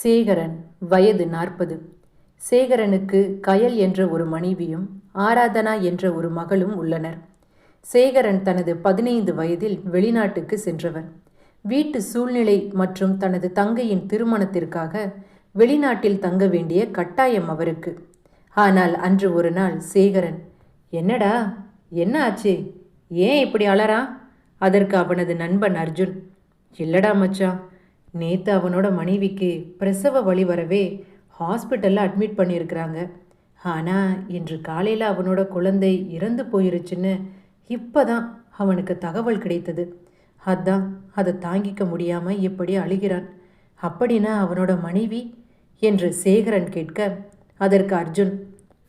சேகரன் வயது நாற்பது. சேகரனுக்கு கயல் என்ற ஒரு மனைவியும் ஆராதனா என்ற ஒரு மகளும் உள்ளனர். சேகரன் தனது பதினைந்து வயதில் வெளிநாட்டுக்கு சென்றவர். வீட்டு சூழ்நிலை மற்றும் தனது தங்கையின் திருமணத்திற்காக வெளிநாட்டில் தங்க வேண்டிய கட்டாயம் அவருக்கு. ஆனால் அன்று ஒரு நாள் சேகரன் என்னடா என்ன ஆச்சு? ஏன் இப்படி அலறா? அதற்கு அவனது நண்பன் அர்ஜுன் இல்லடா மச்சான் நேத்து அவனோட மனைவிக்கு பிரசவ வழி வரவே ஹாஸ்பிட்டலில் அட்மிட் பண்ணியிருக்கிறாங்க ஆனால் இன்று காலையில் அவனோட குழந்தை இறந்து போயிருச்சுன்னு இப்போ தான் அவனுக்கு தகவல் கிடைத்தது. அதான் அதை தாங்கிக்க முடியாமல் இப்படி அழுகிறான். அப்படின்னா அவனோட மனைவி என்று சேகரன் கேட்க அதற்கு அர்ஜுன்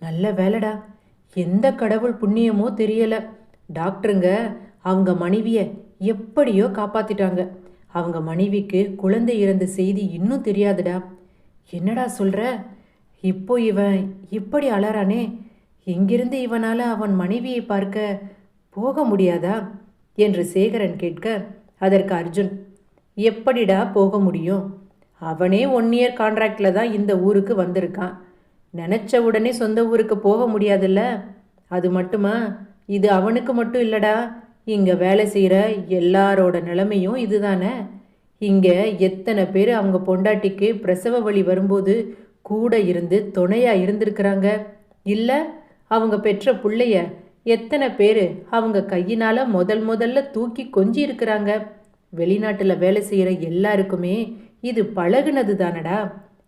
நல்ல வேலைடா. எந்த கடவுள் புண்ணியமோ தெரியலை. டாக்டருங்க அவங்க மனைவியை எப்படியோ காப்பாற்றிட்டாங்க அவங்க மனைவிக்கு குழந்தை இறந்த செய்தி இன்னும் தெரியாதுடா. என்னடா சொல்ற? இப்போ இவன் இப்படி அலறானே? இங்கிருந்து இவனால் அவன் மனைவியை பார்க்க போக முடியாதா? என்று சேகரன் கேட்க அதற்கு அர்ஜுன் எப்படிடா போக முடியும்? அவனே ஒன் இயர் கான்ட்ராக்டில் தான் இந்த ஊருக்கு வந்திருக்கான். நினச்ச உடனே சொந்த ஊருக்கு போக முடியாதுல்ல? அது மட்டுமா? இது அவனுக்கு மட்டும் இல்லடா. இங்கே வேலை செய்கிற எல்லாரோட நிலைமையும் இதுதானே. இங்கே எத்தனை பேர் அவங்க பொண்டாட்டிக்கு பிரசவ வழி வரும்போது கூட இருந்து துணையாக இருந்திருக்கிறாங்க? இல்லை அவங்க பெற்ற பிள்ளைய எத்தனை பேர் அவங்க கையினால் முதல் முதல்ல தூக்கி கொஞ்சி இருக்கிறாங்க? வெளிநாட்டில் வேலை செய்கிற எல்லாருக்குமே இது பழகுனது தானடா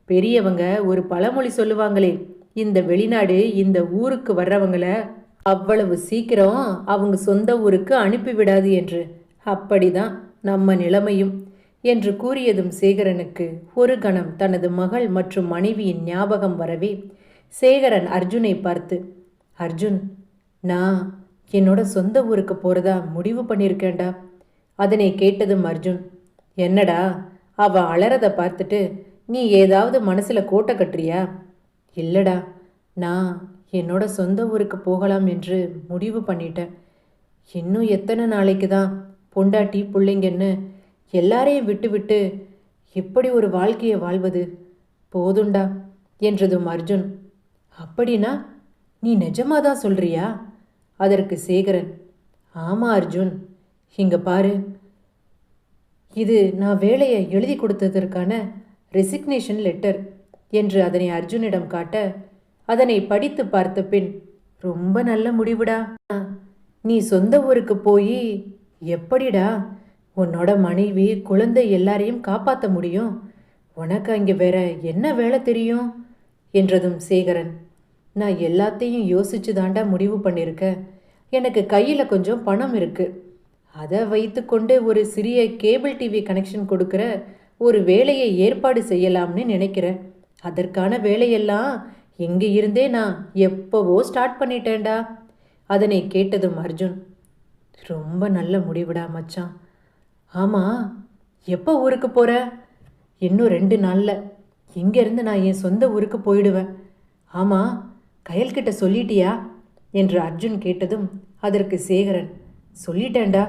பெரியவங்க ஒரு பழமொழி சொல்லுவாங்களே இந்த வெளிநாடு இந்த ஊருக்கு வர்றவங்கள அவ்வளவு சீக்கிரம் அவங்க சொந்த ஊருக்கு அனுப்பிவிடாது என்று. அப்படிதான் நம்ம நிலைமையும் என்று கூறியதும் சேகரனுக்கு ஒரு கணம் தனது மகள் மற்றும் மனைவியின் ஞாபகம் வரவே சேகரன் அர்ஜுனை பார்த்து அர்ஜுன் நான் என்னோட சொந்த ஊருக்கு போகிறதா முடிவு பண்ணியிருக்கேன்டா. அதனை கேட்டதும் அர்ஜுன் என்னடா அவ அலறதை பார்த்துட்டு நீ ஏதாவது மனசில் கோட்டை கட்டுறியா? இல்லடா நான் என்னோட சொந்த ஊருக்கு போகலாம் என்று முடிவு பண்ணிட்டேன். இன்னும் எத்தனை நாளைக்கு தான்? பொண்டாட்டி பிள்ளைங்கன்னு எல்லாரையும் விட்டுவிட்டு இப்படி ஒரு வாழ்க்கையை வாழ்வது போதுண்டா? என்றதும் அர்ஜுன். அப்படின்னா நீ நிஜமாக தான் சொல்றியா? அதற்கு சேகரன். ஆமாம் அர்ஜுன். இங்கே பாரு. இது நான் வேலையை எழுதி கொடுத்ததற்கான ரெசிக்னேஷன் லெட்டர் என்று அதனை அர்ஜுனிடம் காட்ட அதனை படித்து பார்த்த பின் ரொம்ப நல்ல முடிவுடா. நீ சொந்த ஊருக்கு போய் எப்படிடா உன்னோட மனைவி குழந்தை எல்லாரையும் காப்பாற்ற முடியும்? உனக்கு அங்கே வேற என்ன வேலை தெரியும்? என்றதும் சேகரன் நான் எல்லாத்தையும் யோசிச்சு தாண்டா முடிவு பண்ணியிருக்கேன் எனக்கு கையில் கொஞ்சம் பணம் இருக்கு. அதை வைத்துக்கொண்டு ஒரு சிறிய கேபிள் டிவி கனெக்ஷன் கொடுக்குற ஒரு வேலையை ஏற்பாடு செய்யலாம்னு நினைக்கிறேன். அதற்கான வேலையெல்லாம் இங்கே இருந்தே நான் எப்போவோ ஸ்டார்ட் பண்ணிட்டேன்டா. அதனை கேட்டதும் அர்ஜுன் ரொம்ப நல்ல முடிவுடா மச்சான். ஆமாம் எப்போ ஊருக்கு போகிற இன்னும் ரெண்டு நாளில். இங்கேருந்து நான் என் சொந்த ஊருக்கு போயிடுவேன். ஆமாம் கயல்கிட்ட சொல்லிட்டியா? என்று அர்ஜுன் கேட்டதும் அதற்கு சேகரன் சொல்லிட்டேன்டா.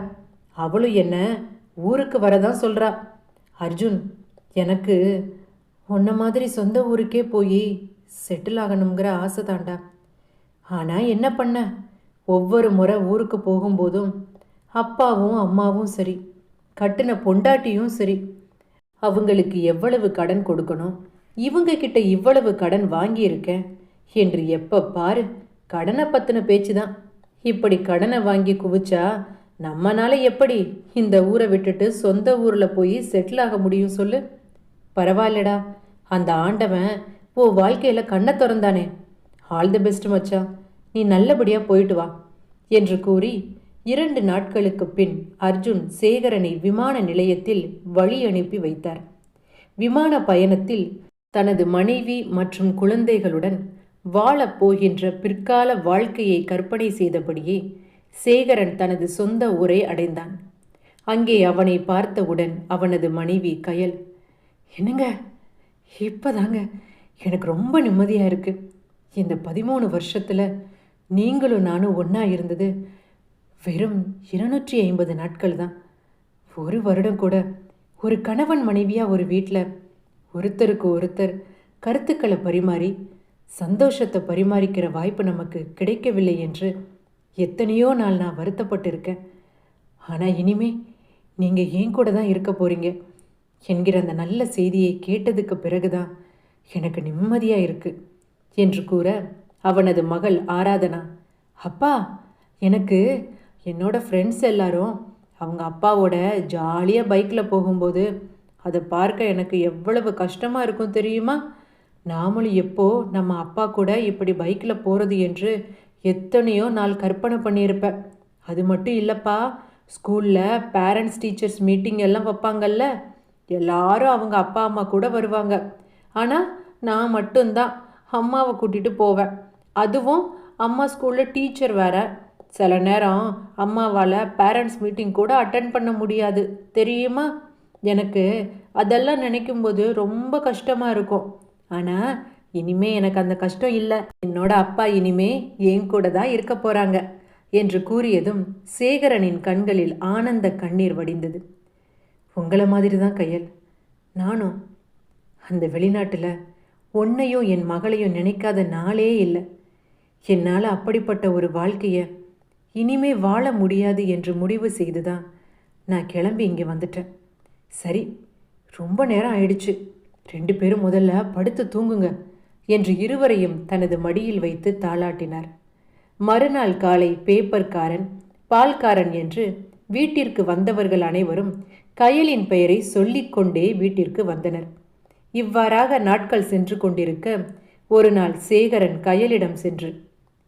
அவளும் என்ன ஊருக்கு வரதான் சொல்கிறா அர்ஜுன் எனக்கு உன்ன மாதிரி சொந்த ஊருக்கே போய் செட்டில் ஆகணுங்கிற ஆசை தாண்டா. ஆனால் என்ன பண்ண? ஒவ்வொரு முறை ஊருக்கு போகும்போதும் அப்பாவும் அம்மாவும் சரி கட்டின பொண்டாட்டியும் சரி. அவங்களுக்கு எவ்வளவு கடன் கொடுக்கணும்? இவங்க கிட்ட இவ்வளவு கடன் வாங்கியிருக்கேன். என்று எப்போ பாரு கடனை பற்றின பேச்சு தான் இப்படி கடனை வாங்கி குவிச்சா நம்மனால எப்படி இந்த ஊரை விட்டுட்டு சொந்த ஊரில் போய் செட்டில் ஆக முடியும் சொல்லு? பரவாயில்லடா. அந்த ஆண்டவன் ஓ வாழ்க்கையில் கண்ணை திறந்தானே? ஆல் தி பெஸ்ட் மச்சா. நீ நல்லபடியாக போயிட்டு வா என்று கூறி இரண்டு நாட்களுக்கு பின் அர்ஜுன் சேகரனை விமான நிலையத்தில் வழி அனுப்பி வைத்தார். விமான பயணத்தில் தனது மனைவி மற்றும் குழந்தைகளுடன் வாழப்போகின்ற பிற்கால வாழ்க்கையை கற்பனை செய்தபடியே சேகரன் தனது சொந்த ஊரை அடைந்தான். அங்கே அவனை பார்த்தவுடன் அவனது மனைவி கயல் என்னங்க? இப்போதாங்க? எனக்கு ரொம்ப நிம்மதியாக இருக்குது இந்த பதிமூணு வருஷத்தில் நீங்களும் நானும் ஒன்றா இருந்தது வெறும் இருநூற்றி ஐம்பது நாட்கள் தான். ஒரு வருடம் கூட ஒரு கணவன் மனைவியாக ஒரு வீட்டில் ஒருத்தருக்கு ஒருத்தர் கருத்துக்களை பரிமாறி சந்தோஷத்தை பரிமாறிக்கிற வாய்ப்பு நமக்கு கிடைக்கவில்லை என்று எத்தனையோ நாள் நான் வருத்தப்பட்டிருக்கேன். ஆனால் இனிமே நீங்கள் ஏன் கூட தான் இருக்க போகிறீங்க என்கிற அந்த நல்ல செய்தியை கேட்டதுக்கு பிறகுதான் எனக்கு நிம்மதியாக இருக்கு என்று கூற அவனது மகள் ஆராதனா அப்பா எனக்கு என்னோட ஃப்ரெண்ட்ஸ் எல்லாரும் அவங்க அப்பாவோட ஜாலியாக பைக்கில் போகும்போது அதை பார்க்க எனக்கு எவ்வளவு கஷ்டமாக இருக்கும் தெரியுமா? நாமளும் எப்போ நம்ம அப்பா கூட இப்படி பைக்கில் போகிறது என்று எத்தனையோ நாள் கற்பனை பண்ணியிருப்பேன். அது மட்டும் இல்லைப்பா ஸ்கூலில் பேரண்ட்ஸ் டீச்சர்ஸ் மீட்டிங் எல்லாம் வைப்பாங்கல்ல எல்லாரும் அவங்க அப்பா அம்மா கூட வருவாங்க. ஆனால் நான் மட்டும்தான் அம்மாவை கூட்டிகிட்டு போவேன். அதுவும் அம்மா ஸ்கூலில் டீச்சர் வேற. சில நேரம் அம்மாவால் பேரண்ட்ஸ் மீட்டிங் கூட அட்டன் பண்ண முடியாது. தெரியுமா? எனக்கு அதெல்லாம் நினைக்கும்போது ரொம்ப கஷ்டமாக இருக்கும். ஆனால் இனிமே எனக்கு அந்த கஷ்டம் இல்லை. என்னோட அப்பா இனிமே என் கூட தான் இருக்க போகிறாங்க என்று கூறியதும் சேகரனின் கண்களில் ஆனந்த கண்ணீர் வடிந்தது. உங்களை மாதிரி தான் கையல். நானும் அந்த வெளிநாட்டில் உன்னையும் என் மகளையும் நினைக்காத நாளே இல்லை. என்னால் அப்படிப்பட்ட ஒரு வாழ்க்கையை இனிமே வாழ முடியாது என்று முடிவு செய்து தான் நான் கிளம்பி இங்கே வந்துட்டேன். சரி ரொம்ப நேரம் ஆயிடுச்சு. ரெண்டு பேரும் முதல்ல படுத்து தூங்குங்க என்று இருவரையும் தனது மடியில் வைத்து தாளாட்டினார். மறுநாள் காலை பேப்பர்காரன் பால்காரன் என்று வீட்டிற்கு வந்தவர்கள் அனைவரும் கயலின் பெயரை சொல்லிக்கொண்டே வீட்டிற்கு வந்தனர். இவ்வாறாக நாட்கள் சென்று கொண்டிருக்க ஒரு நாள் சேகரன் கயலிடம் சென்று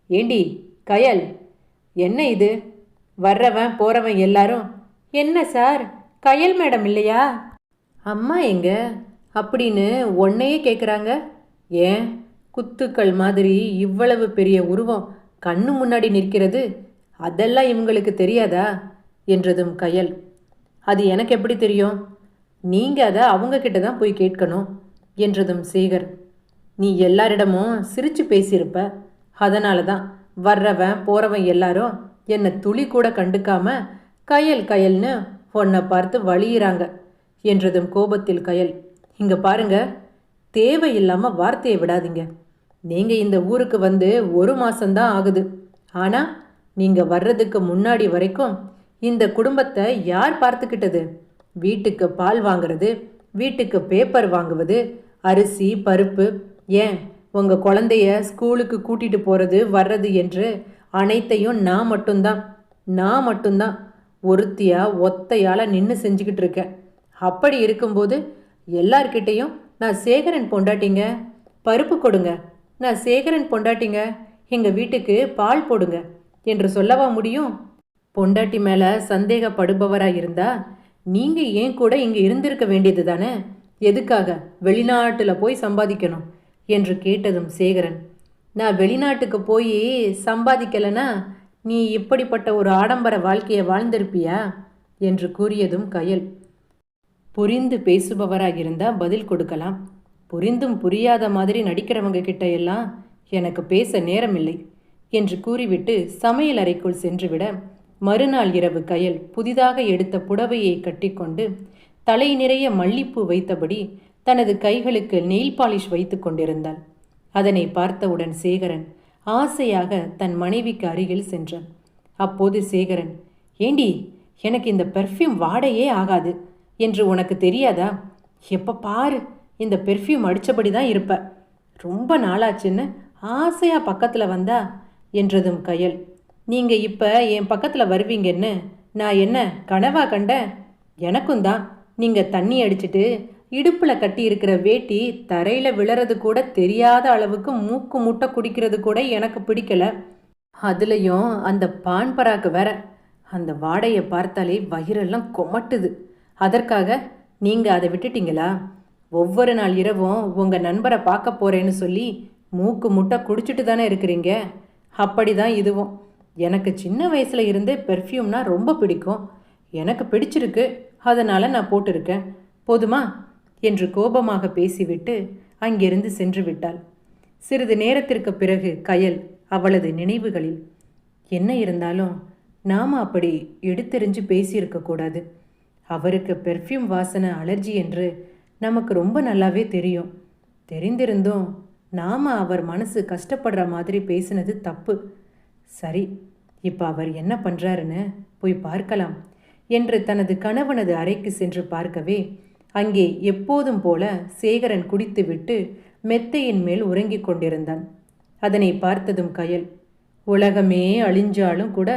ஏண்டி கயல் என்ன இது? வர்றவன் போறவன் எல்லாரும் என்ன சார் கயல் மேடம் இல்லையா? அம்மா எங்க? அப்படின்னு உன்னையே கேட்குறாங்க ஏன்? குத்துக்கள் மாதிரி இவ்வளவு பெரிய உருவம் கண்ணு முன்னாடி நிற்கிறது. அதெல்லாம் இவங்களுக்கு தெரியாதா? என்றதும் கயல் அது எனக்கு எப்படி தெரியும்? நீங்கள் அதை அவங்க கிட்ட தான் போய் கேட்கணும் என்றதும் சேகர். நீ எல்லாரிடமும் சிரிச்சு பேசியிருப்ப. அதனால தான் வர்றவன் போகிறவன் எல்லாரும் என்னை துளி கூட கண்டுக்காம கயல் கயல்னு உன்னை பார்த்து வழியிறாங்க என்றதும் கோபத்தில் கயல். இங்கே பாருங்க தேவையில்லாமல் வார்த்தையை விடாதீங்க. நீங்கள் இந்த ஊருக்கு வந்து ஒரு மாதம்தான் ஆகுது. ஆனால் நீங்கள் வர்றதுக்கு முன்னாடி வரைக்கும் இந்த குடும்பத்தை யார் பார்த்துக்கிட்டது? வீட்டுக்கு பால் வாங்குறது வீட்டுக்கு பேப்பர் வாங்குவது அரிசி பருப்பு ஏன் உங்கள் குழந்தைய ஸ்கூலுக்கு கூட்டிகிட்டு போகிறது வர்றது என்று அனைத்தையும் நான் மட்டும்தான் நான் மட்டும்தான் ஒருத்தியாக ஒத்தையால் நின்று செஞ்சுக்கிட்டு இருக்கேன். அப்படி இருக்கும்போது எல்லார்கிட்டேயும் நான் சேகரன் பொண்டாட்டிங்க பருப்பு கொடுங்க. நான் சேகரன் பொண்டாட்டிங்க எங்கள் வீட்டுக்கு பால் போடுங்க என்று சொல்லவா முடியும்? பொண்டாட்டி மேலே சந்தேகப்படுபவராக இருந்தால் நீங்கள் ஏன் கூட இங்கே இருந்திருக்க வேண்டியது தானே? எதுக்காக? வெளிநாட்டில் போய் சம்பாதிக்கணும் என்று கேட்டதும் சேகரன். நான் வெளிநாட்டுக்கு போய் சம்பாதிக்கலைன்னா நீ இப்படிப்பட்ட ஒரு ஆடம்பர வாழ்க்கையை வாழ்ந்திருப்பியா? என்று கூறியதும் கயல். புரிந்து பேசுபவராக இருந்தால் பதில் கொடுக்கலாம். புரிந்தும் புரியாத மாதிரி நடிக்கிறவங்க கிட்ட எல்லாம் எனக்கு பேச நேரமில்லை என்று கூறிவிட்டு சமையல் அறைக்குள் சென்றுவிட மறுநாள் இரவு கயல் புதிதாக எடுத்த புடவையை கட்டிக்கொண்டு தலை நிறைய மல்லிப்பூ வைத்தபடி தனது கைகளுக்கு நெயில் பாலிஷ் வைத்து கொண்டிருந்தாள். அதனை பார்த்தவுடன் சேகரன் ஆசையாக தன் மனைவிக்கு அருகில் சென்றான். அப்போது சேகரன் ஏண்டி எனக்கு இந்த பெர்ஃப்யூம் வாடையே ஆகாது. என்று உனக்கு தெரியாதா? எப்போ பாரு இந்த பெர்ஃப்யூம் அடித்தபடி தான் இருப்ப. ரொம்ப நாளாச்சுன்னு ஆசையாக பக்கத்தில் வந்தா என்றதும் கயல் நீங்கள் இப்போ என் பக்கத்தில் வருவீங்கன்னு நான் என்ன கனவா கண்டேன்? எனக்கும் தான். நீங்கள் தண்ணி அடிச்சிட்டு இடுப்பில் கட்டி இருக்கிற வேட்டி தரையில் விழறது கூட தெரியாத அளவுக்கு மூக்கு முட்டை குடிக்கிறது கூட எனக்கு பிடிக்கல. அதுலேயும் அந்த பான் பராக்கு வேற. அந்த வாடையை பார்த்தாலே வயிறெல்லாம் கொமட்டுது. அதற்காக நீங்கள் அதை விட்டுட்டீங்களா? ஒவ்வொரு நாள் இரவும் உங்கள் நண்பரை பார்க்க போகிறேன்னு சொல்லி மூக்கு முட்டை குடிச்சிட்டு தானே இருக்கிறீங்க? அப்படி தான் இதுவும். எனக்கு சின்ன வயசில் இருந்தே பெர்ஃப்யூம்னா ரொம்ப பிடிக்கும். எனக்கு பிடிச்சிருக்கு. அதனால் நான் போட்டிருக்கேன். போதுமா? என்று கோபமாக பேசிவிட்டு அங்கிருந்து சென்று விட்டாள். சிறிது நேரத்திற்கு பிறகு கயல் அவளது நினைவுகளில் என்ன இருந்தாலும் நாம் அப்படி எடுத்தெறிஞ்சு பேசியிருக்கக்கூடாது அவருக்கு பெர்ஃப்யூம் வாசனை அலர்ஜி என்று நமக்கு ரொம்ப நல்லாவே தெரியும். தெரிந்திருந்தும் நாம் அவர் மனசு கஷ்டப்படுற மாதிரி பேசினது தப்பு. சரி இப்போ அவர் என்ன பண்ணுறாருன்னு போய் பார்க்கலாம் என்று தனது கணவனது அறைக்கு சென்று பார்க்கவே அங்கே எப்போதும் போல சேகரன் குடித்துவிட்டு மெத்தையின் மேல் உறங்கிக் கொண்டிருந்தான். அதனை பார்த்ததும் கயல் உலகமே அழிஞ்சாலும் கூட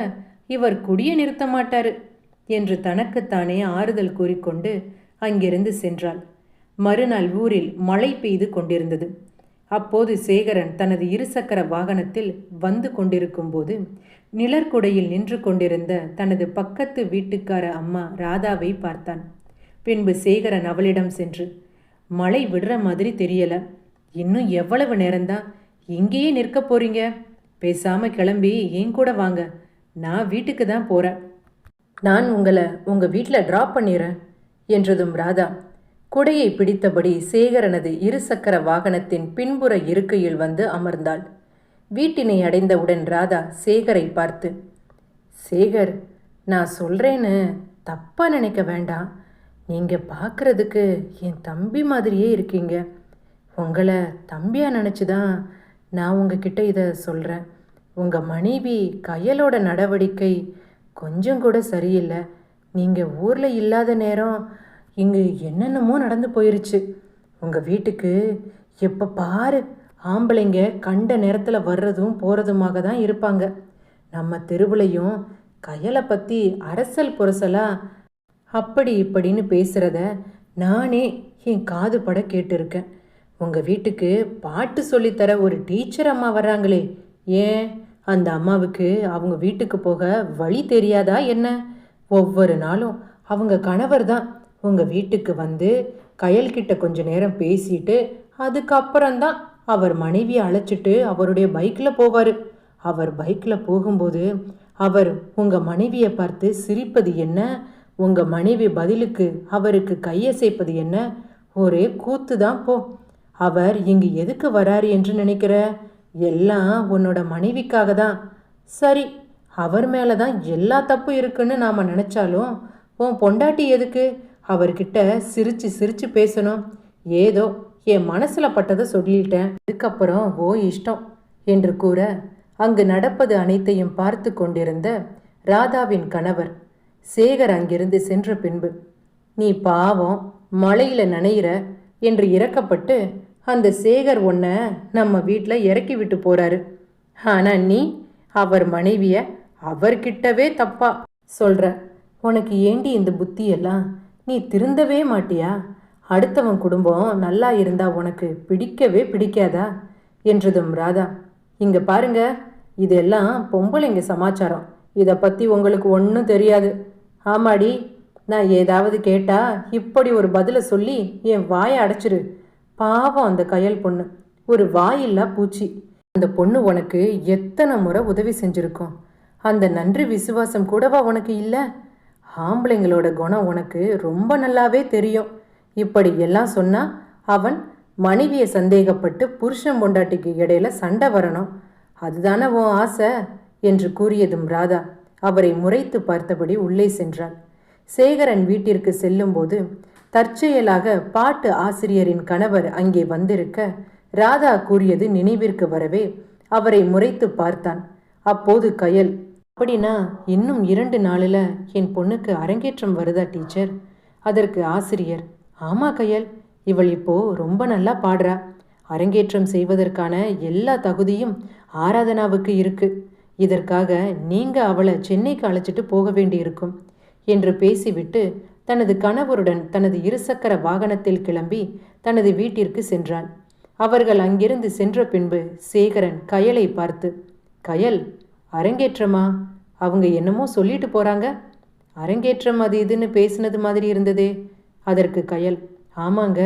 இவர் குடிய நிறுத்த மாட்டாரு என்று தனக்குத்தானே ஆறுதல் கூறிக்கொண்டு அங்கிருந்து சென்றாள். மறுநாள் ஊரில் மழை பெய்து கொண்டிருந்தது. அப்போது சேகரன் தனது இருசக்கர வாகனத்தில் வந்து கொண்டிருக்கும்போது நிழற்குடையில் நின்று கொண்டிருந்த தனது பக்கத்து வீட்டுக்கார அம்மா ராதாவை பார்த்தான். பின்பு சேகரன் அவளிடம் சென்று மழை விடுற மாதிரி தெரியல. இன்னும் எவ்வளவு நேரம்தான்? இங்கேயே நிற்க போறீங்க? பேசாம கிளம்பி என் கூட வாங்க. நான் வீட்டுக்கு தான் போறேன். நான் உங்களை உங்க வீட்டில் டிராப் பண்ணிடுறேன் என்றதும் ராதா குடையை பிடித்தபடி சேகரனது இருசக்கர வாகனத்தின் பின்புற இருக்கையில் வந்து அமர்ந்தாள். வீட்டினை அடைந்தவுடன் ராதா சேகரை பார்த்து சேகர் நான் சொல்கிறேன்னு தப்பாக நினைக்க வேண்டாம். நீங்கள் பார்க்குறதுக்கு என் தம்பி மாதிரியே இருக்கீங்க. உங்களை தம்பியாக நினச்சி தான் நான் உங்ககிட்ட இதை சொல்கிறேன் உங்கள் மனைவி கையலோட நடவடிக்கை கொஞ்சம் கூட சரியில்லை. நீங்கள் ஊரில் இல்லாத நேரம் இங்கு என்னென்னமோ நடந்து போயிருச்சு. உங்கள் வீட்டுக்கு எப்போ பாரு ஆம்பளைங்க கண்ட நேரத்தில் வர்றதும் போகிறதுமாக தான் இருப்பாங்க. நம்ம தெருவுலையும் கையலை பற்றி அரசல் புரசலாக அப்படி இப்படின்னு பேசுகிறத நானே என் காது பட கேட்டிருக்கேன். உங்கள் வீட்டுக்கு பாட்டு சொல்லித்தர ஒரு டீச்சர் அம்மா வர்றாங்களே. ஏன்? அந்த அம்மாவுக்கு அவங்க வீட்டுக்கு போக வழி தெரியாதா என்ன? ஒவ்வொரு நாளும் அவங்க கணவர் தான் உங்கள் வீட்டுக்கு வந்து கயல்கிட்ட கொஞ்ச நேரம் பேசிட்டு அதுக்கப்புறம்தான் அவர் மனைவியை அழைச்சிட்டு அவருடைய பைக்கில் போவார். அவர் பைக்கில் போகும்போது அவர் உங்கள் மனைவியை பார்த்து சிரிப்பது என்ன? உங்கள் மனைவி பதிலுக்கு அவருக்கு கையசைப்பது என்ன? ஒரே கூத்து தான் போ. அவர் இங்கு எதுக்கு வராரு என்று நினைக்கிற? எல்லாம் உன்னோட மனைவிக்காக தான் சரி அவர் மேலே தான் எல்லா தப்பும் இருக்குன்னு நாம் நினச்சாலும் உன் பொண்டாட்டி எதுக்கு? அவர்கிட்ட சிரிச்சு சிரிச்சு பேசணும். ஏதோ என் மனசில் பட்டதை சொல்லிட்டேன். அதுக்கப்புறம் ஓ இஷ்டம் என்று கூற அங்கு நடப்பது அனைத்தையும் பார்த்து கொண்டிருந்த ராதாவின் கணவர் சேகர் அங்கிருந்து சென்ற பின்பு நீ பாவம் மலையில் நனையிற என்று இறக்கப்பட்டு அந்த சேகர் உன்னை நம்ம வீட்டில் இறக்கி விட்டு போறாரு. ஆனால் நீ அவர் மனைவிய அவர்கிட்டவே தப்பா சொல்ற. உனக்கு ஏண்டி இந்த புத்தியெல்லாம்? நீ திருந்தவே மாட்டியா? அடுத்தவன் குடும்பம் நல்லா இருந்தா உனக்கு பிடிக்கவே பிடிக்காதா? என்றதும் ராதா இங்க பாருங்க இதெல்லாம் பொம்பளைங்க சமாச்சாரம். இதை பற்றி உங்களுக்கு ஒன்றும் தெரியாது. ஆமாடி நான் ஏதாவது கேட்டா இப்படி ஒரு பதிலை சொல்லி என் வாயை அடைச்சிரு. பாவம் அந்த கயல் பொண்ணு. ஒரு வாயில்லா பூச்சி. அந்த பொண்ணு உனக்கு எத்தனை முறை உதவி செஞ்சிருக்கும்? அந்த நன்றி விசுவாசம் கூடவா உனக்கு இல்லை? ஆம்பளைங்களோட குணம் உனக்கு ரொம்ப நல்லாவே தெரியும். இப்படி எல்லாம் சொன்னா அவன் மனைவியை சந்தேகப்பட்டு புருஷன் பொண்டாட்டிக்கு இடையில சண்டை வரணும். அதுதானே உன் ஆசை? என்று கூறியதும் ராதா அவரை முறைத்து பார்த்தபடி உள்ளே சென்றாள். சேகரன் வீட்டிற்கு செல்லும்போது தற்செயலாக பாட்டு ஆசிரியரின் கணவர் அங்கே வந்திருக்க ராதா கூறியது நினைவிற்கு வரவே அவரை முறைத்து பார்த்தான். அப்போது கயல் அப்படின்னா இன்னும் இரண்டு நாளில் என் பொண்ணுக்கு அரங்கேற்றம் வருதா டீச்சர்? அதற்கு ஆசிரியர் ஆமா கயல் இவள் இப்போ ரொம்ப நல்லா பாடுறா. அரங்கேற்றம் செய்வதற்கான எல்லா தகுதியும் ஆராதனாவுக்கு இருக்கு. இதற்காக நீங்க அவளை சென்னைக்கு அழைச்சிட்டு போக வேண்டியிருக்கும் என்று பேசிவிட்டு தனது கணவருடன் தனது இருசக்கர வாகனத்தில் கிளம்பி தனது வீட்டிற்கு சென்றான் அவர்கள் அங்கிருந்து சென்ற பின்பு சேகரன் கயலை பார்த்து கயல் அரங்கேற்றமா? அவங்க என்னமோ சொல்லிட்டு போறாங்க. அரங்கேற்றம் அது இதுன்னு பேசினது மாதிரி இருந்ததே. அதற்கு கயல் ஆமாங்க.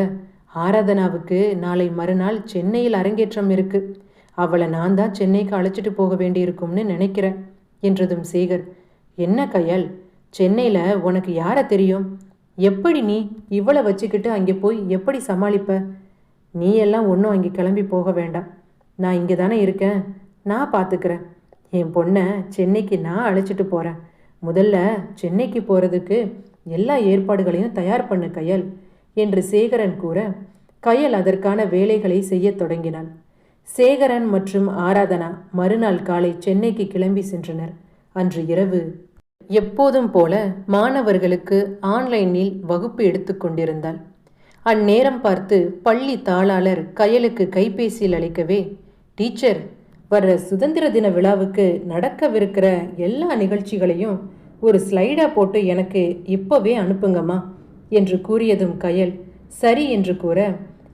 ஆராதனாவுக்கு நாளை மறுநாள் சென்னையில் அரங்கேற்றம் இருக்கு. அவளை நான் தான் சென்னைக்கு அழைச்சிட்டு போக வேண்டியிருக்கும்னு நினைக்கிறேன் என்றதும் சேகர். என்ன கயல்? சென்னையில் உனக்கு யாரை தெரியும்? எப்படி நீ இவளை வச்சுக்கிட்டு அங்கே போய் எப்படி சமாளிப்ப? நீ எல்லாம் ஒன்றும் அங்கே கிளம்பி போக வேண்டாம். நான் இங்கே தானே இருக்கேன். நான் பார்த்துக்கிறேன். என் பொண்ணை சென்னைக்கு நான் அழைச்சிட்டு போகிறேன் முதல்ல சென்னைக்கு போகிறதுக்கு எல்லா ஏற்பாடுகளையும் தயார் பண்ணு கையல் என்று சேகரன் கூற கயல் அதற்கான வேலைகளை செய்யத் தொடங்கினாள் சேகரன் மற்றும் ஆராதனா மறுநாள் காலை சென்னைக்கு கிளம்பி சென்றனர். அன்று இரவு எப்போதும் போல மாணவர்களுக்கு ஆன்லைனில் வகுப்பு எடுத்துக்கொண்டிருந்தாள் அந்நேரம் பார்த்து பள்ளி தாளாளர் கயலுக்கு கைபேசியில் அழைக்கவே டீச்சர் வர்ற சுதந்திர தின விழாவுக்கு நடக்கவிருக்கிற எல்லா நிகழ்ச்சிகளையும் ஒரு ஸ்லைடா போட்டு எனக்கு இப்போவே அனுப்புங்கம்மா என்று கூறியதும் கயல் சரி என்று கூற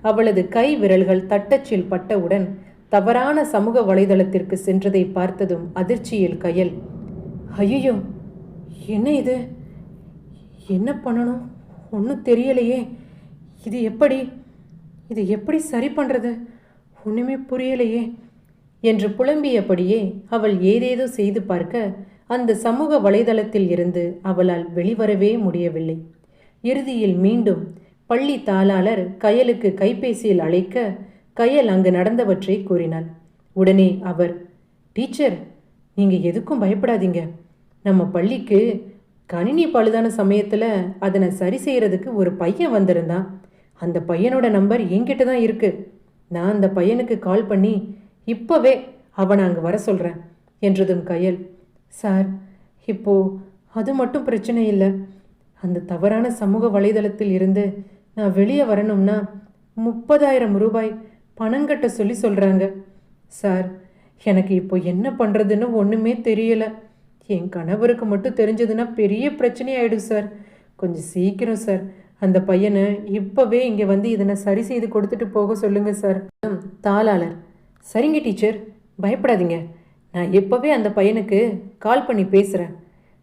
அவளது கை விரல்கள் தட்டச்சில் பட்டவுடன் தவறான சமூக வலைதளத்திற்கு சென்றதை பார்த்ததும் அதிர்ச்சியில் கயல் ஐயோ என்ன இது? என்ன பண்ணணும்? ஒன்றும் தெரியலையே. இது எப்படி? இது எப்படி சரி பண்ணுறது ஒன்றுமே புரியலையே. என்று புலம்பியபடியே அவள் ஏதேதோ செய்து பார்க்க அந்த சமூக வலைதளத்தில் இருந்து அவளால் வெளிவரவே முடியவில்லை. இறுதியில் மீண்டும் பள்ளி தாளாளர் கயலுக்கு கைபேசியில் அழைக்க கயல் அங்கு நடந்தவற்றை கூறினாள். உடனே அவர் டீச்சர் நீங்கள் எதுக்கும் பயப்படாதீங்க. நம்ம பள்ளிக்கு கணினி பழுதான சமயத்தில் அதனை சரி செய்கிறதுக்கு ஒரு பையன் வந்திருந்தான். அந்த பையனோட நம்பர் என்கிட்ட தான் இருக்குது நான் அந்த பையனுக்கு கால் பண்ணி இப்போவே அவனை அங்கே வர சொல்கிறேன் என்றதும் கயல். சார் இப்போ அது மட்டும் பிரச்சனை இல்லை. அந்த தவறான சமூக வலைதளத்தில் இருந்து நான் வெளியே வரணும்னா முப்பதாயிரம் ரூபாய் பணம் கட்ட சொல்லி சொல்கிறாங்க சார் எனக்கு இப்போ என்ன பண்ணுறதுன்னு ஒன்றுமே தெரியலை. என் கணவருக்கு மட்டும் தெரிஞ்சதுன்னா பெரிய பிரச்சனையாயிடும் சார். கொஞ்சம் சீக்கிரம் சார். அந்த பையனை இப்போவே இங்கே வந்து இதனை சரி செய்து கொடுத்துட்டு போக சொல்லுங்கள் சார். தாளாளர் சரிங்க டீச்சர் பயப்படாதீங்க. நான் எப்போவே அந்த பையனுக்கு கால் பண்ணி பேசுகிறேன்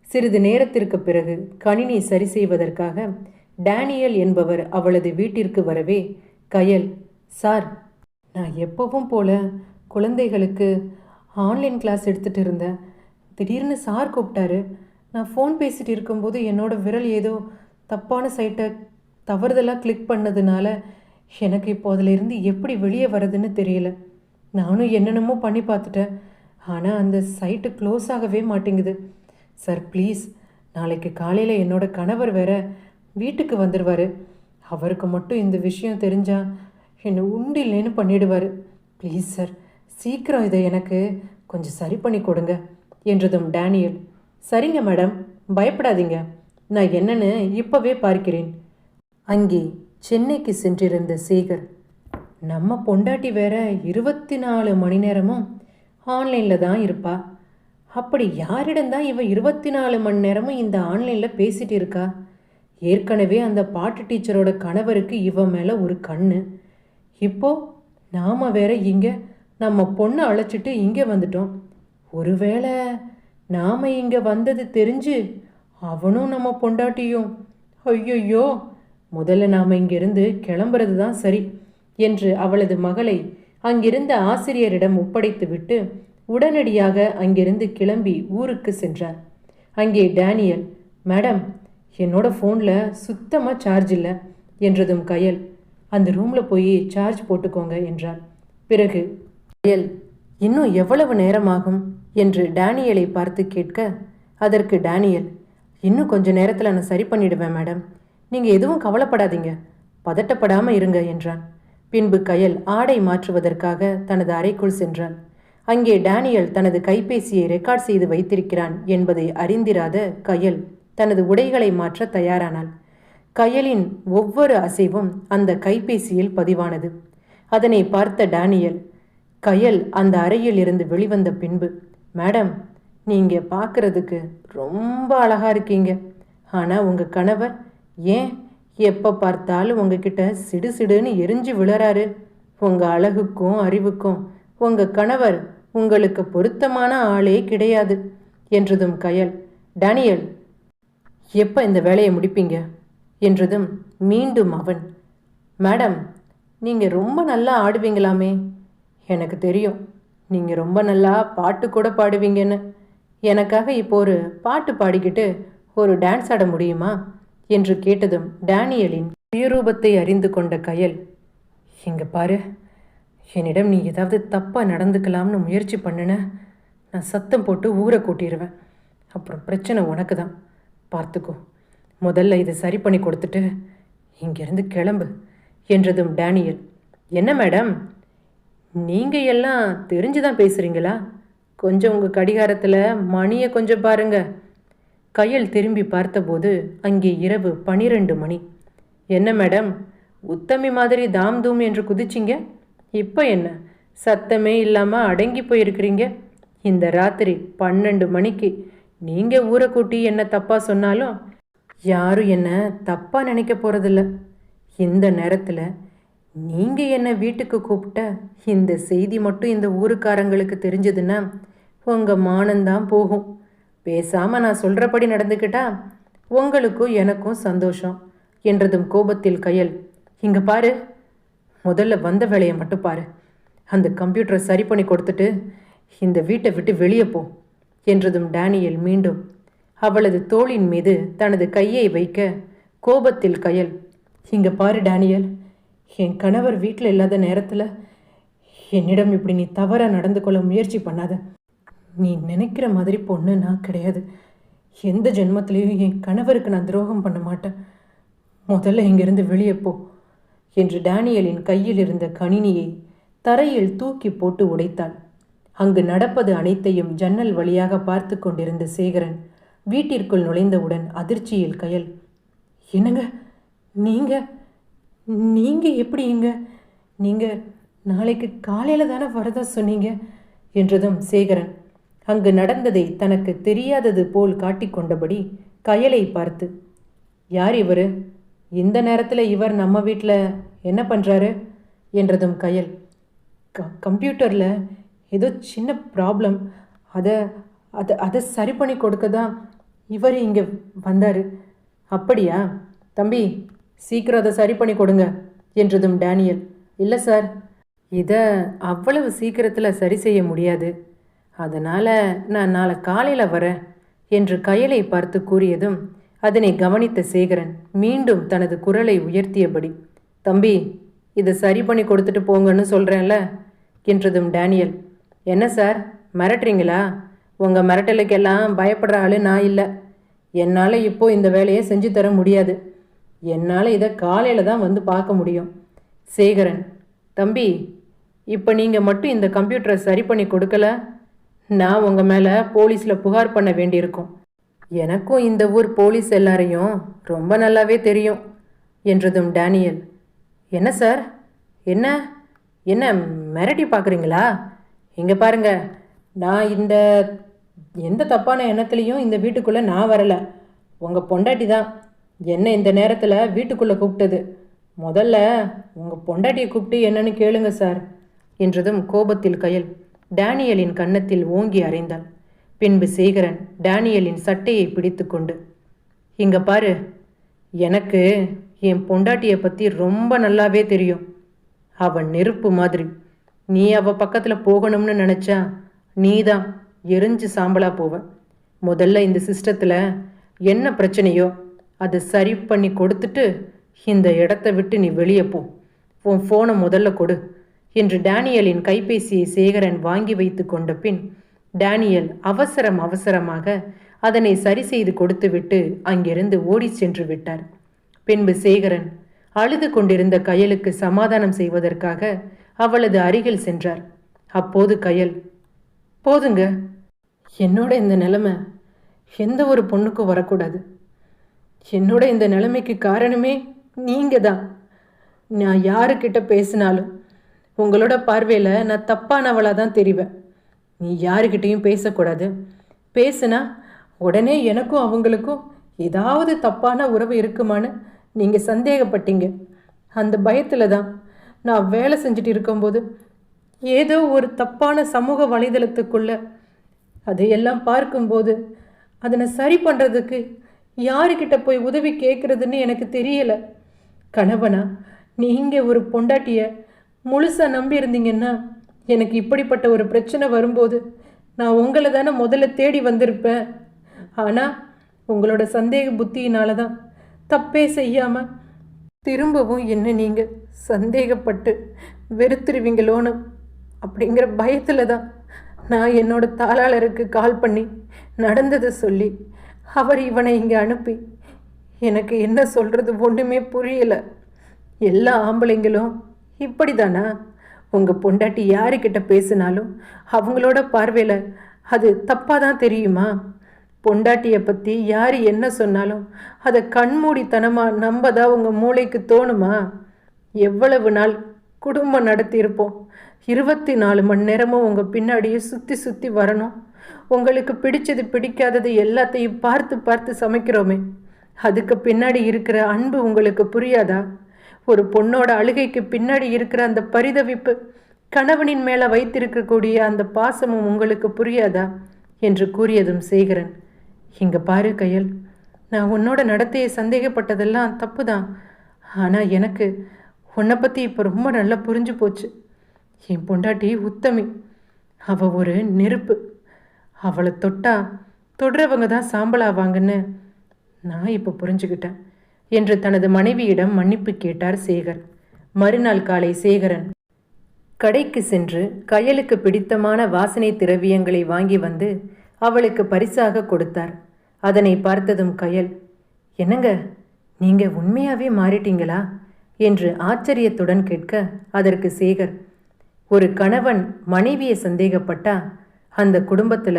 சிறிது நேரத்திற்கு பிறகு கணினி சரி செய்வதற்காக டேனியல் என்பவர் அவளது வீட்டிற்கு வரவே கயல் சார் நான் எப்பவும் போல குழந்தைகளுக்கு ஆன்லைன் கிளாஸ் எடுத்துகிட்டு இருந்தேன். திடீர்னு சார் கூப்பிட்டாரு. நான் ஃபோன் பேசிகிட்டு இருக்கும்போது என்னோடய விரல் ஏதோ தப்பான சைட்டை தவறுதலாக கிளிக் பண்ணதுனால எனக்கு இப்போ அதிலிருந்து எப்படி வெளியே வர்றதுன்னு தெரியல. நானும் என்னென்னமோ பண்ணி பார்த்துட்டேன். ஆனால் அந்த சைட்டு க்ளோஸ் ஆகவே மாட்டேங்குது. சார் ப்ளீஸ் நாளைக்கு காலையில் என்னோட கணவர் வேற வீட்டுக்கு வந்துடுவார் அவருக்கு மட்டும் இந்த விஷயம் தெரிஞ்சா என்னை உண்டு இல்லைன்னு பண்ணிடுவார். ப்ளீஸ் சார் சீக்கிரம் இதை எனக்கு கொஞ்சம் சரி பண்ணி கொடுங்க என்றதும் டேனியல். சரிங்க மேடம் பயப்படாதீங்க. நான் என்னன்னு இப்போவே பார்க்கிறேன். அங்கே சென்னைக்கு சென்றிருந்த சேகர் நம்ம பொண்டாட்டி வேற இருபத்தி நாலு மணி நேரமும் ஆன்லைனில் தான் இருப்பா. அப்படி யாரிடம்தான் இவ இருபத்தி நாலு மணி நேரமும் இந்த ஆன்லைனில் பேசிட்டு இருக்கா? ஏற்கனவே அந்த பாட்டு டீச்சரோட கணவருக்கு இவ மேலே ஒரு கண்ணு. இப்போ நாம் வேற இங்கே நம்ம பொண்ணை அழைச்சிட்டு இங்கே வந்துட்டோம். ஒருவேளை நாம் இங்கே வந்தது தெரிஞ்சு அவனும் நம்ம பொண்டாட்டியும். ஐயோ முதல்ல நாம் இங்கேருந்து கிளம்புறது தான் சரி. என்று அவளது மகளை அங்கிருந்த ஆசிரியரிடம் ஒப்படைத்துவிட்டு உடனடியாக அங்கிருந்து கிளம்பி ஊருக்கு சென்றார். அங்கே டேனியல் மேடம் என்னோட ஃபோனில் சுத்தமாக சார்ஜ் இல்லை என்றதும் கயல் அந்த ரூமில் போய் சார்ஜ் போட்டுக்கோங்க என்றார் பிறகு கயல் இன்னும் எவ்வளவு நேரமாகும்? என்று டேனியலை பார்த்து கேட்க அதற்கு டேனியல் இன்னும் கொஞ்சம் நேரத்தில் நான் சரி பண்ணிடுவேன் மேடம். நீங்கள் எதுவும் கவலைப்படாதீங்க. பதட்டப்படாமல் இருங்க என்றான். பின்பு கயல் ஆடை மாற்றுவதற்காக தனது அறைக்குள் சென்றான். அங்கே டேனியல் தனது கைபேசியை ரெக்கார்ட் செய்து வைத்திருக்கிறான் என்பதை அறிந்திராத கயல் தனது உடைகளை மாற்ற தயாரானாள். கயலின் ஒவ்வொரு அசைவும் அந்த கைபேசியில் பதிவானது. அதனை பார்த்த டேனியல் கயல் அந்த அறையில் இருந்து வெளிவந்த பின்பு மேடம் நீங்க பார்க்கறதுக்கு ரொம்ப அழகா இருக்கீங்க. ஆனா உங்க கணவர் ஏன் எப்போ பார்த்தாலும் உங்ககிட்ட சிடு சிடுன்னு எரிஞ்சு விழறாரு. உங்கள் அழகுக்கும் அறிவுக்கும் உங்கள் கணவர் உங்களுக்கு பொருத்தமான ஆளே கிடையாது என்றதும் கயல். டேனியல் எப்போ இந்த வேலையை முடிப்பீங்க? என்றதும் மீண்டும் அவன். மேடம் நீங்கள் ரொம்ப நல்லா ஆடுவீங்களாமே. எனக்கு தெரியும். நீங்கள் ரொம்ப நல்லா பாட்டு கூட பாடுவீங்கன்னு. எனக்காக இப்போ ஒரு பாட்டு பாடிக்கிட்டு ஒரு டான்ஸ் ஆட முடியுமா? என்று கேட்டதும் டேனியலின் சுயரூபத்தை அறிந்து கொண்ட கயல் இங்க பாரு என்னிடம் நீ ஏதாவது தப்பாக நடந்துக்கலாம்னு முயற்சி பண்ணுன நான் சத்தம் போட்டு ஊரை கூட்டிடுவேன் அப்புறம் பிரச்சனை உனக்கு தான் பார்த்துக்கோ முதல்ல இதை சரி பண்ணி கொடுத்துட்டு இங்கிருந்து கிளம்பு என்றதும் டேனியல் என்ன மேடம் நீங்கள் எல்லாம் தெரிஞ்சு தான் பேசுகிறீங்களா கொஞ்சம் உங்கள் கடிகாரத்தில் மணியை கொஞ்சம் பாருங்கள் கையல் திரும்பி பார்த்தபோது அங்கே இரவு பனிரெண்டு மணி. என்ன மேடம் உத்தமி மாதிரி தாம் தூம் என்று குதிச்சிங்க? இப்போ என்ன? சத்தமே இல்லாமல் அடங்கி போயிருக்கிறீங்க? இந்த ராத்திரி பன்னெண்டு மணிக்கு நீங்கள் ஊரை கூட்டி என்ன தப்பாக சொன்னாலும் யாரும் என்ன தப்பாக நினைக்க போகிறதில்ல இந்த நேரத்தில் நீங்கள் என்ன வீட்டுக்கு கூப்பிட்ட இந்த செய்தி மட்டும் இந்த ஊருக்காரங்களுக்கு தெரிஞ்சதுன்னா உங்கள் மானந்தான் போகும். பேசாமல் நான் சொல்கிறபடி நடந்துக்கிட்டா உங்களுக்கும் எனக்கும் சந்தோஷம் என்றதும் கோபத்தில் கையல். இங்கே பாரு முதல்ல வந்த வேலையை மட்டும் பாரு. அந்த கம்ப்யூட்டரை சரி பண்ணி கொடுத்துட்டு இந்த வீட்டை விட்டு வெளியே போ என்றதும் டேனியல் மீண்டும். அவளது தோளின் மீது தனது கையை வைக்க கோபத்தில் கயல் இங்க பாரு டேனியல் என் கணவர் வீட்டில் இல்லாத நேரத்தில் என்னிடம் இப்படி நீ தவறாக நடந்து கொள்ள முயற்சி பண்ணாத. நீ நினைக்கிற மாதிரி பொண்ணு நான் கிடையாது. எந்த ஜென்மத்திலையும் என் கணவருக்கு நான் துரோகம் பண்ண மாட்டேன். முதல்ல இங்கிருந்து வெளியே போ என்று டேனியலின் கையில் இருந்த கணினியை தரையில் தூக்கி போட்டு உடைத்தாள். அங்கு நடப்பது அனைத்தையும் ஜன்னல் வழியாக பார்த்து கொண்டிருந்த சேகரன் வீட்டிற்குள் நுழைந்தவுடன் அதிர்ச்சியில் கயல். என்னங்க? நீங்க? நீங்க எப்படி இங்க நீங்க நாளைக்கு காலையில தானே வரதா சொன்னீங்க? என்றதும் சேகரன் அங்கு நடந்ததை தனக்கு தெரியாதது போல் காட்டிக்கொண்டபடி கயலை பார்த்து யார் இவர்? இந்த நேரத்தில் இவர் நம்ம வீட்டில் என்ன பண்ணுறாரு என்றதும் கயல் க கம்ப்யூட்டரில் ஏதோ சின்ன ப்ராப்ளம். அதை அதை அதை சரி பண்ணி கொடுக்க தான் இவர் இங்கே வந்தார். அப்படியா? தம்பி சீக்கிரம் அதை சரி பண்ணி கொடுங்க என்றதும் டேனியல் இல்லை சார் இதை அவ்வளவு சீக்கிரத்தில் சரி செய்ய முடியாது. அதனால் நான் நாளை காலையில் வரேன் என்று கயலை பார்த்து கூறியதும் அதனை கவனித்த சேகரன் மீண்டும் தனது குரலை உயர்த்தியபடி தம்பி இதை சரி பண்ணி கொடுத்துட்டு போங்கன்னு சொல்கிறேன்ல என்றதும் டேனியல் என்ன சார் மிரட்டுறீங்களா? உங்கள் மிரட்டலுக்கெல்லாம் பயப்படுற ஆள் நான் இல்லை. என்னால் இப்போ இந்த வேலையை செஞ்சு தர முடியாது. என்னால் இதை காலையில் தான் வந்து பார்க்க முடியும். சேகரன் தம்பி இப்போ நீங்கள் மட்டும் இந்த கம்ப்யூட்டரை சரி பண்ணி கொடுக்கல? நான் உங்கள் மேலே போலீஸில் புகார் பண்ண வேண்டியிருக்கும். எனக்கும் இந்த ஊர் போலீஸ் எல்லாரையும் ரொம்ப நல்லாவே தெரியும் என்றதும் டேனியல். என்ன சார்? என்ன? என்ன மிரட்டி பார்க்குறீங்களா? இங்கே பாருங்க நான் இந்த எந்த தப்பான எண்ணத்துலேயும் இந்த வீட்டுக்குள்ளே நான் வரலை. உங்கள் பொண்டாட்டி தான் என்ன இந்த நேரத்தில் வீட்டுக்குள்ளே கூப்பிட்டது. முதல்ல உங்கள் பொண்டாட்டியை கூப்பிட்டு என்னன்னு கேளுங்க சார் என்றதும் கோபத்தில் கயல். டேனியலின் கன்னத்தில் ஓங்கி அறைந்தாள். பின்பு சேகரன் டேனியலின் சட்டையை பிடித்துக்கொண்டு இங்க பாரு எனக்கு என் பொண்டாட்டியை பற்றி ரொம்ப நல்லாவே தெரியும். அவன் நெருப்பு மாதிரி. நீ அவ பக்கத்தில் போகணும்னு நினச்சா நீ தான் எரிஞ்சு சாம்பலா போவ. முதல்ல இந்த சிஸ்டத்தில் என்ன பிரச்சனையோ அதை சரி பண்ணி கொடுத்துட்டு இந்த இடத்த விட்டு நீ வெளியே போ. உன் ஃபோனை முதல்ல கொடு. என்று டேனியலின் கைபேசியை சேகரன் வாங்கி வைத்து கொண்ட பின் டேனியல் அவசரம் அவசரமாக அதனை சரி செய்து கொடுத்துவிட்டு அங்கிருந்து ஓடி சென்று விட்டார். பின்பு சேகரன் அழுது கொண்டிருந்த கயலுக்கு சமாதானம் செய்வதற்காக அவளது அருகில் சென்றார். அப்போது கயல் போதுங்க. என்னோட இந்த நிலைமை எந்த ஒரு பொண்ணுக்கும் வரக்கூடாது. என்னோட இந்த நிலைமைக்கு காரணமே நீங்க தான் நான் யாருக்கிட்ட பேசினாலும் உங்களோட பார்வையில் நான் தப்பானவளாக தான் தெரிவேன். நீ யாருக்கிட்டேயும் பேசக்கூடாது. பேசுனா உடனே எனக்கும் அவங்களுக்கும் ஏதாவது தப்பான உறவு இருக்குமான்னு நீங்கள் சந்தேகப்பட்டீங்க. அந்த பயத்தில் தான் நான் வேலை செஞ்சுட்டு இருக்கும்போது ஏதோ ஒரு தப்பான சமூக வலைதளத்துக்குள்ள அதையெல்லாம் பார்க்கும்போது அதனை சரி பண்ணுறதுக்கு யாருக்கிட்ட போய் உதவி கேட்குறதுன்னு எனக்கு தெரியலை. கணவனா நீங்கள் ஒரு பொண்டாட்டியை முழுசாக நம்பி இருந்தீங்கன்னா எனக்கு இப்படிப்பட்ட ஒரு பிரச்சனை வரும்போது நான் உங்களை தானே முதல்ல தேடி வந்திருப்பேன். ஆனால் உங்களோட சந்தேக புத்தியினால தான் தப்பே செய்யாமல் திரும்பவும் என்ன நீங்கள் சந்தேகப்பட்டு வெறுத்துருவீங்களோன்னு அப்படிங்கிற பயத்தில் தான் நான் என்னோட தாளாளருக்கு கால் பண்ணி நடந்ததை சொல்லி அவர் இவனை இங்கே அனுப்பி எனக்கு என்ன சொல்கிறது ஒன்றுமே புரியலை. எல்லா ஆம்பளைங்களும் இப்படி தானா உங்கள் பொண்டாட்டி யாருக்கிட்ட பேசினாலும் அவங்களோட பார்வையில் அது தப்பாக தான் தெரியுமா? பொண்டாட்டியை பற்றி யார் என்ன சொன்னாலும் அதை கண்மூடித்தனமாக நம்பதா உங்கள் மூளைக்கு தோணுமா? எவ்வளவு நாள் குடும்பம் நடத்தியிருப்போம். இருபத்தி நாலு மணி நேரமும் உங்கள் பின்னாடியே சுற்றி சுற்றி வரணும். உங்களுக்கு பிடிச்சது பிடிக்காதது எல்லாத்தையும் பார்த்து பார்த்து சமைக்கிறோமே. அதுக்கு பின்னாடி இருக்கிற அன்பு உங்களுக்கு புரியாதா? ஒரு பொண்ணோட அழுகைக்கு பின்னாடி இருக்கிற அந்த பரிதவிப்பு கணவனின் மேலே வைத்திருக்கக்கூடிய அந்த பாசமும் உங்களுக்கு புரியாதா? என்று கூறியதும் சேகரன் இங்க பாரு கையல் நான் உன்னோட நடத்தையை சந்தேகப்பட்டதெல்லாம் தப்பு தான் ஆனால் எனக்கு உன்னை பற்றி இப்போ ரொம்ப நல்லா புரிஞ்சு போச்சு. என் பொண்டாட்டி உத்தமி. அவ ஒரு நெருப்பு. அவளை தொட்டா தொடுறவங்க தான் சாம்பலாவாங்கன்னு நான் இப்போ புரிஞ்சுக்கிட்டேன். என்று தனது மனைவியிடம் மன்னிப்பு கேட்டார் சேகர். மறுநாள் காலை சேகரன் கடைக்கு சென்று கயலுக்கு பிடித்தமான வாசனை திரவியங்களை வாங்கி வந்து அவளுக்கு பரிசாக கொடுத்தார். அதனை பார்த்ததும் கயல் என்னங்க நீங்க உண்மையாவே மாறிட்டீங்களா? என்று ஆச்சரியத்துடன் கேட்க அதற்கு சேகர் ஒரு கணவன் மனைவியை சந்தேகப்பட்டா அந்த குடும்பத்துல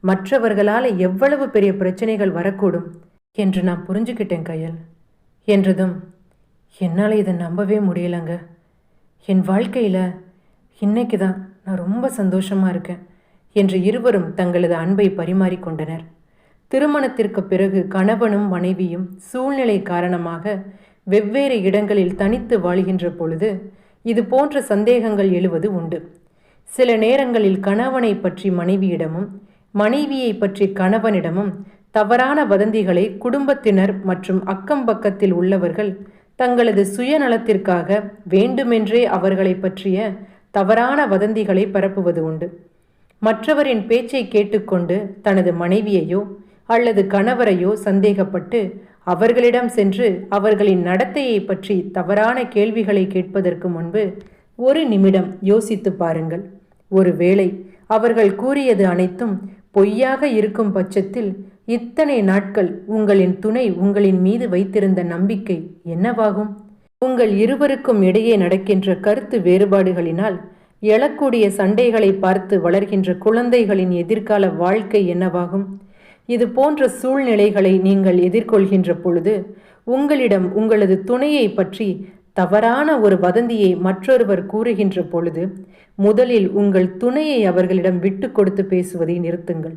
மற்றவர்களால் எவ்வளவு பெரிய பிரச்சனைகள் வரக்கூடும்? என்று நான் புரிஞ்சுக்கிட்டேன் கையல். என்றதும் என்னால் இதை நம்பவே முடியலங்க. என் வாழ்க்கையில் இன்னைக்கு தான் நான் ரொம்ப சந்தோஷமாக இருக்கேன் என்று இருவரும் தங்களது அன்பை பரிமாறிக்கொண்டனர் திருமணத்திற்கு பிறகு கணவனும் மனைவியும் சூழ்நிலை காரணமாக வெவ்வேறு இடங்களில் தனித்து வாழ்கின்ற பொழுது இது போன்ற சந்தேகங்கள் எழுவது உண்டு. சில நேரங்களில் கணவனை பற்றி மனைவியிடமும் மனைவியை பற்றி கணவனிடமும் தவறான வதந்திகளை குடும்பத்தினர் மற்றும் அக்கம் பக்கத்தில் உள்ளவர்கள் தங்களது சுயநலத்திற்காக வேண்டுமென்றே அவர்களை பற்றிய தவறான வதந்திகளை பரப்புவது உண்டு. மற்றவரின் பேச்சை கேட்டுக்கொண்டு தனது மனைவியையோ அல்லது கணவரையோ சந்தேகப்பட்டு அவர்களிடம் சென்று அவர்களின் நடத்தையை பற்றி தவறான கேள்விகளை கேட்பதற்கு முன்பு ஒரு நிமிடம் யோசித்து பாருங்கள். ஒருவேளை அவர்கள் கூறியது அனைத்தும் பொய்யாக இருக்கும் பட்சத்தில் இத்தனை நாட்கள் உங்களின் துணை உங்களின் மீது வைத்திருந்த நம்பிக்கை என்னவாகும்? உங்கள் இருவருக்கும் இடையே நடக்கின்ற கருத்து வேறுபாடுகளினால் எழக்கூடிய சண்டைகளை பார்த்து வளர்கின்ற குழந்தைகளின் எதிர்கால வாழ்க்கை என்னவாகும்? இது போன்ற சூழ்நிலைகளை நீங்கள் எதிர்கொள்கின்ற பொழுது உங்களிடம் உங்களது துணையை பற்றி தவறான ஒரு வதந்தியை மற்றொருவர் கூறுகின்ற பொழுது முதலில் உங்கள் துணையை அவர்களிடம் விட்டு கொடுத்து பேசுவதை நிறுத்துங்கள்.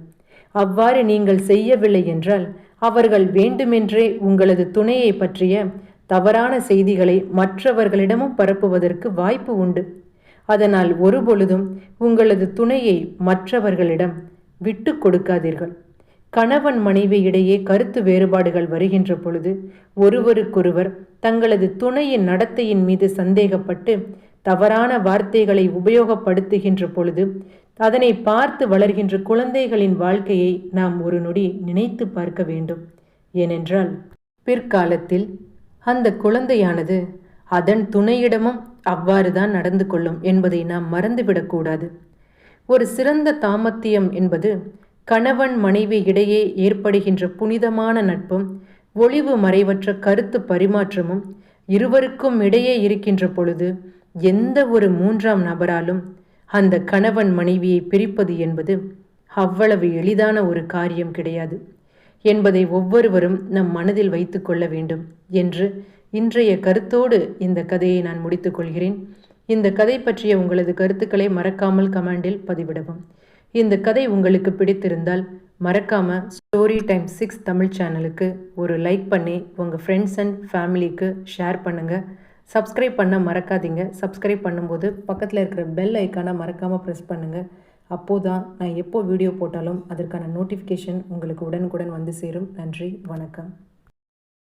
அவ்வாறு நீங்கள் செய்யவில்லை என்றால் அவர்கள் வேண்டுமென்றே உங்களது துணையை பற்றிய தவறான செய்திகளை மற்றவர்களிடமும் பரப்புவதற்கு வாய்ப்பு உண்டு. அதனால் ஒருபொழுதும் உங்களது துணையை மற்றவர்களிடம் விட்டு கொடுக்காதீர்கள். கணவன் மனைவி இடையே கருத்து வேறுபாடுகள் வருகின்ற பொழுது ஒருவருக்கொருவர் தங்களது துணையின் நடத்தையின் மீது சந்தேகப்பட்டு தவறான வார்த்தைகளை உபயோகப்படுத்துகின்ற பொழுது அதனை பார்த்து வளர்கின்ற குழந்தைகளின் வாழ்க்கையை நாம் ஒரு நொடி நினைத்து பார்க்க வேண்டும். ஏனென்றால் பிற்காலத்தில் அந்த குழந்தையானது அதன் துணையிடமும் அவ்வாறுதான் நடந்து கொள்ளும் என்பதை நாம் மறந்துவிடக்கூடாது. ஒரு சிறந்த தாமத்தியம் என்பது கணவன் மனைவி இடையே ஏற்படுகின்ற புனிதமான நட்பும் ஒளிவு மறைவற்ற கருத்து பரிமாற்றமும் இருவருக்கும் இடையே இருக்கின்ற பொழுது எந்த ஒரு மூன்றாம் நபராலும் அந்த கணவன் மனைவியை பிரிப்பது என்பது அவ்வளவு எளிதான ஒரு காரியம் கிடையாது. என்பதை ஒவ்வொருவரும் நம் மனதில் வைத்து கொள்ள வேண்டும் என்று இன்றைய கருத்தோடு இந்த கதையை நான் முடித்துக்கொள்கிறேன் இந்த கதை பற்றிய உங்களது கருத்துக்களை மறக்காமல் கமெண்டில் பதிவிடவும். இந்த கதை உங்களுக்கு பிடித்திருந்தால் மறக்காம ஸ்டோரி டைம் சிக்ஸ் தமிழ் சேனலுக்கு ஒரு லைக் பண்ணி உங்கள் ஃப்ரெண்ட்ஸ் அண்ட் ஃபேமிலிக்கு ஷேர் பண்ணுங்கள் சப்ஸ்கிரைப் பண்ண மறக்காதீங்க. சப்ஸ்கிரைப் பண்ணும்போது பக்கத்தில் இருக்கிற பெல் ஐக்கானை மறக்காமல் ப்ரெஸ் பண்ணுங்கள் அப்போது தான் நான் எப்போ வீடியோ போட்டாலும் அதற்கான நோட்டிஃபிகேஷன் உங்களுக்கு உடனுக்குடன் வந்து சேரும். நன்றி வணக்கம்.